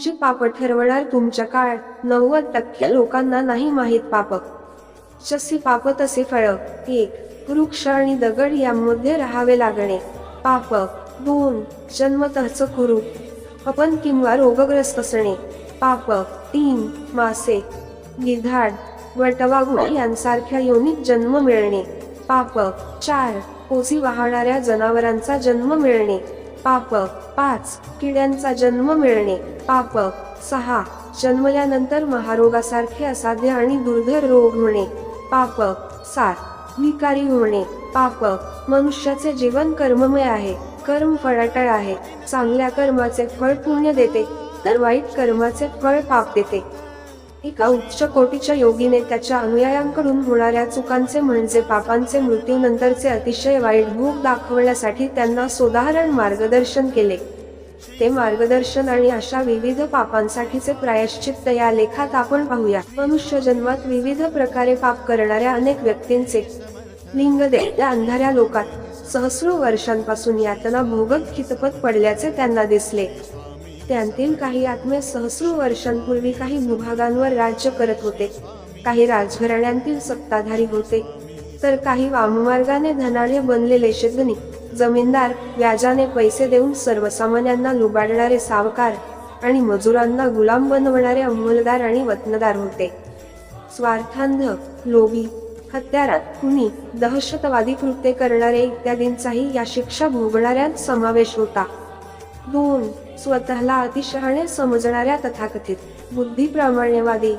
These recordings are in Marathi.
तुमची पाप ठरवणार तुमच्या काळ. नव्वद टक्के लोकांना नाही माहीत पाप. जसे पाप तसे फळ. एक वृक्ष आणि दगड यामध्ये राहावे लागणे. पाप दोन जन्मतःच कुरू अपन किंवा रोगग्रस्त असणे. पाप तीन मासे. गिधाड वटवाघूळ यांसारख्या योनीत जन्म मिळणे. पाप चार ओझी वाहणाऱ्या जनावरांचा जन्म मिळणे. पाप पाच किड्यांचा जन्म मिळणे. पाप सहा जन्मल्यानंतर महारोगासारखे असाध्य आणि दुर्धर रोग होणे. पाप सात विकारी होणे. पाप मनुष्याचे जीवन कर्ममय आहे. कर्म फळाटळ आहे. चांगल्या कर्माचे फळ पुण्य देते तर वाईट कर्माचे फळ पाप देते. एका उच्च कोटीच्या योगीने त्याच्या अनुयायांकडून होणाऱ्या चुकांचे म्हणजे पापांचे मृत्यूनंतरचे अतिशय वाईट भूक दाखवण्यासाठी त्यांना सोदाहरण मार्गदर्शन केले. ते मार्गदर्शन आणि अशा विविध पापांसाठीचे प्रायश्चित्त या लेखात आपण पाहूया. मनुष्य जन्मात विविध प्रकारे पाप करणाऱ्या अनेक व्यक्तींचे लिंग दे त्या अंधाऱ्या लोकात सहस्रो वर्षांपासून यातना भोगत खितपत पडल्याचे त्यांना दिसले. त्यांतील काही आत्मे सहस्रो वर्षांपूर्वी काही भूभागांवर राज्य करत होते. काही राजघराण्यांतील सत्ताधारी होते. तर काही वाममार्गाने धनाढ्य बनलेले शेतगणी जमीनदार व्याजाने पैसे देऊन सर्वसामान्यांना लुबाडणारे सावकार आणि मजुरांना गुलाम बनवणारे अंमलदार आणि वतनदार होते. स्वार्थांध लोभी हत्यारात कुणी दहशतवादी कृत्ये करणारे इत्यादींचाही या शिक्षा भोगणाऱ्यांत समावेश होता. दोन स्वतःला अतिशहाणे समजणाऱ्या तथाकथित बुद्धिप्रामाण्यवादी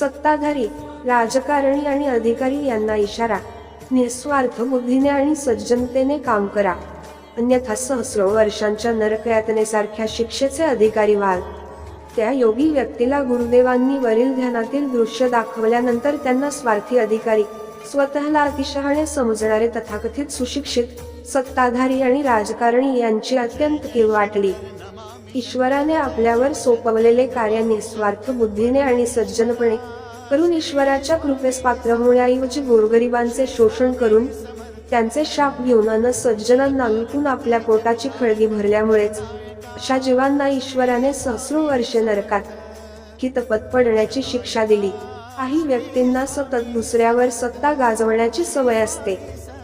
सत्ताधारी राजकारणी आणि अधिकारी यांना इशारा निस्वार्थ बुद्धीने आणि सज्जनतेने काम करा. अन्यथा सहस्रो वर्षांच्या नरकयातनेसारख्या शिक्षेचे अधिकारी व्हाल. त्या योगी व्यक्तीला गुरुदेवांनी वरील ध्यानातील दृश्य दाखवल्यानंतर त्यांना स्वार्थी अधिकारी स्वतःला अतिशहाणे समजणारे तथाकथित सुशिक्षित सत्ताधारी आणि राजकारणी यांची अत्यंत कीव वाटली. ईश्वराने आपल्यावर सोपवलेले कार्य निस्वार्थ बुद्धीने आणि सज्जनपणे करून ईश्वराच्या कृपेस पात्र होण्याऐवजी गोरगरिबांचे शोषण करून त्यांचे शाप घेऊन अन सज्जनांना विकून आपल्या पोटाची खळगी भरल्यामुळेच अशा जीवांना ईश्वराने सहस्रो वर्षे नरकात की तपत पडण्याची शिक्षा दिली. काही व्यक्तींना सतत दुसऱ्यावर सत्ता गाजवण्याची सवय असते.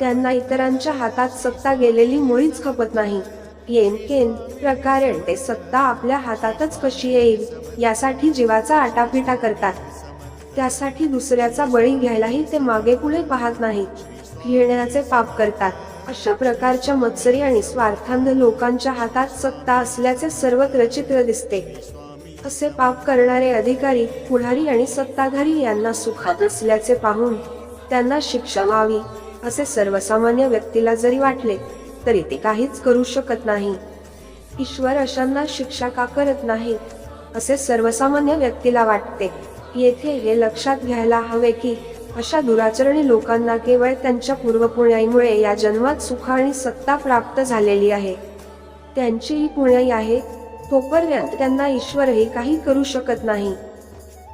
त्यांना इतरांच्या हातात सत्ता गेलेली मुळीच खपत नाही. येन केन प्रकारे ते सत्ता आपल्या हातातच कशी येईल यासाठी जीवाचा आटापिटा करतात. त्यासाठी दुसऱ्याचा बळी घ्यायलाही ते मागे पुढे पाहत नाहीत. घेण्याचे पाप करतात. अशा प्रकारच्या मत्सरी आणि स्वार्थांध लोकांच्या हातात सत्ता असल्याचे सर्वत्र चित्र दिसते. असे पाप करणारे अधिकारी पुढारी आणि सत्ताधारी यांना सुखात असल्याचे पाहून त्यांना शिक्षा व्हावी असे सर्वसामान्य व्यक्तीला जरी वाटले तरी ते काहीच करू शकत नाही. ईश्वर अशांना शिक्षा का करत नाही? असे सर्वसामान्य व्यक्तीला वाटते. येथे हे लक्षात घ्यायला हवे की अशा दुराचरणी लोकांना केवळ त्यांच्या पूर्वपुण्याईमुळे या जन्मात सुख आणि सत्ता प्राप्त झालेली आहे. त्यांची ही पुण्याई आहे. तोपर्यंत त्यांना ईश्वरही काही करू शकत नाही.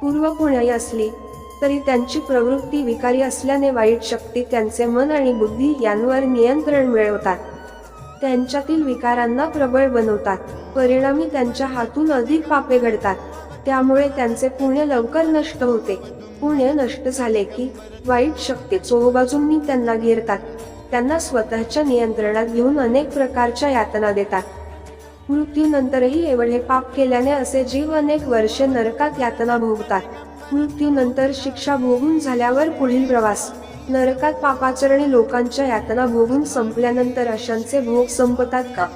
पूर्व पुण्याई असली तरी त्यांची प्रवृत्ती विकारी असल्याने वाईट शक्ती त्यांचे मन आणि बुद्धी यांवर नियंत्रण मिळवतात. त्यांच्यातील विकारांना प्रबळ बनवतात. परिणामी त्यांच्या हातून अधिक पापे घडतात. त्यामुळे त्यांचे पुण्य लवकर नष्ट होते. पुण्य नष्ट झाले की वाईट शक्ती चोबाजूंनी त्यांना घेरतात. त्यांना स्वतःच्या नियंत्रणात घेऊन अनेक प्रकारच्या यातना देतात. मृत्यूनंतरही एवढे पाप केल्याने असे जीव अनेक वर्षे नरकात यातना भोगतात. मृत्यूनंतर शिक्षा भोगून झाल्यावर पुढील प्रवास. नरकात पापाचरणी लोकांच्या यातना भोगून संपल्यानंतर अशांचे भोग संपतात का?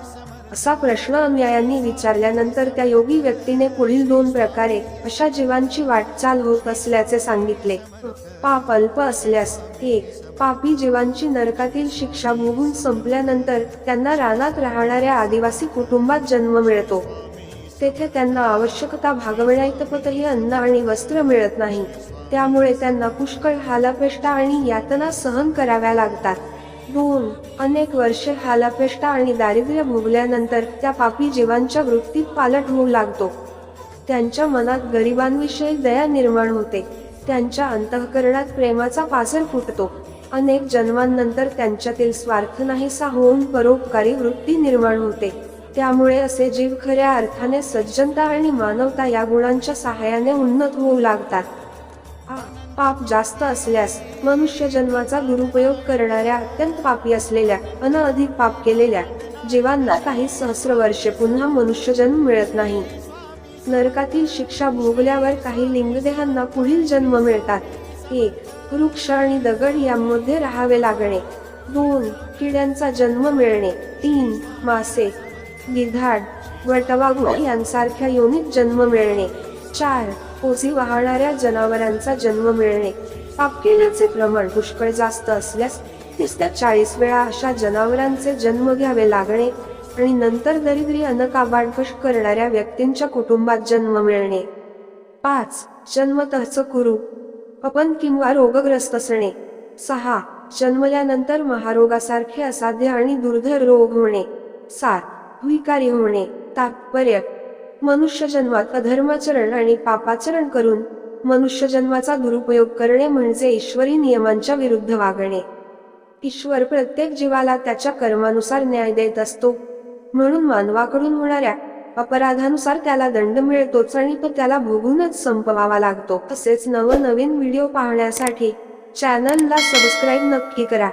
असा प्रश्न अनुयायांनी विचारल्यानंतर त्या योगी व्यक्तीने पुढील दोन प्रकारे अशा जीवांची वाटचाल होत असल्याचे सांगितले. पाप अल्प असल्यास एक पापी जीवांची नरकातील शिक्षा भोगून संपल्यानंतर त्यांना रानात राहणाऱ्या आदिवासी कुटुंबात जन्म मिळतो. तेथे त्यांना आवश्यकता भागविण्याइतपतही अन्न आणि वस्त्र मिळत नाही. त्यामुळे त्यांना पुष्कळ हालापेष्टा आणि यातना सहन कराव्या लागतात. दोन अनेक वर्षे हालापेष्टा आणि दारिद्र्य भोगल्यानंतर त्या पापी जीवांच्या वृत्तीत पालट होऊ लागतो. त्यांच्या मनात गरिबांविषयी दया निर्माण होते. त्यांच्या अंतःकरणात प्रेमाचा पासर फुटतो. अनेक जन्मांनंतर त्यांच्यातील स्वार्थ नाहीसा होऊन परोपकारी वृत्ती निर्माण होते. त्यामुळे असे जीव खऱ्या अर्थाने सज्जनता आणि मानवता या गुणांच्या सहाय्याने उन्नत होऊ लागतात. पाप जास्त असल्यास मनुष्य जन्माचा दुरुपयोग करणाऱ्या अत्यंत पापी असलेल्या अन अधिक पाप केलेल्या जीवांना काही सहस्र वर्षे पुन्हा मनुष्य जन्म मिळत नाही. नरकातील शिक्षा भोगल्यावर काही लिंगदेहांना पुढील जन्म मिळतात. एक वृक्ष आणि दगड यामध्ये राहावे लागणे. दोन किड्यांचा जन्म मिळणे. तीन मासे. गिधाड वटवाघूळ यांसारख्या योनीत जन्म मिळणे. चार ओझी वाहणाऱ्या जनावरांचा जन्म मिळणे. पाप केल्याचे प्रमाण पुष्कळ जास्त असल्यास तीस त्या चाळीस वेळा अशा जनावरांचे जन्म घ्यावे लागणे आणि नंतर दरिद्री अनकाबाडकश करणाऱ्या व्यक्तींच्या कुटुंबात जन्म मिळणे. पाच जन्मतःच कुरू. अपन किंवा रोगग्रस्त असणे. सहा जन्मल्यानंतर महारोगासारखे असाध्य आणि दुर्धर रोग होणे. सात विकारी होणे तात्पर्य. मनुष्य जन्मात अधर्माचरण आणि पापाचरण करून मनुष्य जन्माचा दुरुपयोग करणे म्हणजे ईश्वरी नियमांच्या विरुद्ध वागणे. ईश्वर प्रत्येक जीवाला त्याच्या कर्मानुसार न्याय देत असतो. म्हणून मानवाकडून होणाऱ्या अपराधानुसार त्याला दंड मिळतोच आणि तो त्याला भोगूनच संपवावा लागतो. तसेच नवनवीन व्हिडिओ पाहण्यासाठी चॅनलला सबस्क्राईब नक्की करा.